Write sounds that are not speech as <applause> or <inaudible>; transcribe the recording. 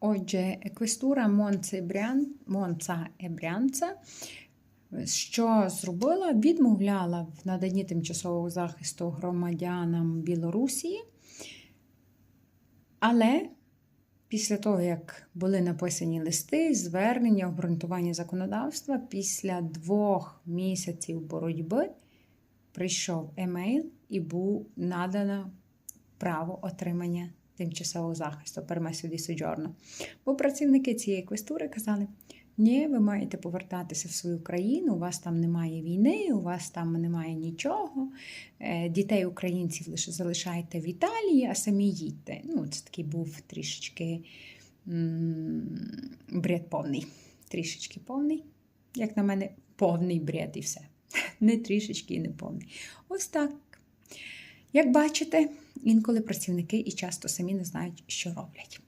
Отже, еквестура Монце Брян... Монца Ебрянца, що зробила? Відмовляла в наданні тимчасового захисту громадянам Білорусі, але після того, як були написані листи, звернення, обґрунтування законодавства, після двох місяців боротьби прийшов емейл і був надано право отримання тимчасового захисту пермесу ді соджорно. Бо працівники цієї квестури казали: ні, ви маєте повертатися в свою країну, у вас там немає війни, у вас там немає нічого. Е, Дітей українців лише залишайте в Італії, а самі їдьте. Ну, це такий був трішечки бред повний. Трішечки повний. Як на мене, повний бред і все. <laughs> Не трішечки і не повний. Ось так. Як бачите, інколи працівники і часто самі не знають, що роблять.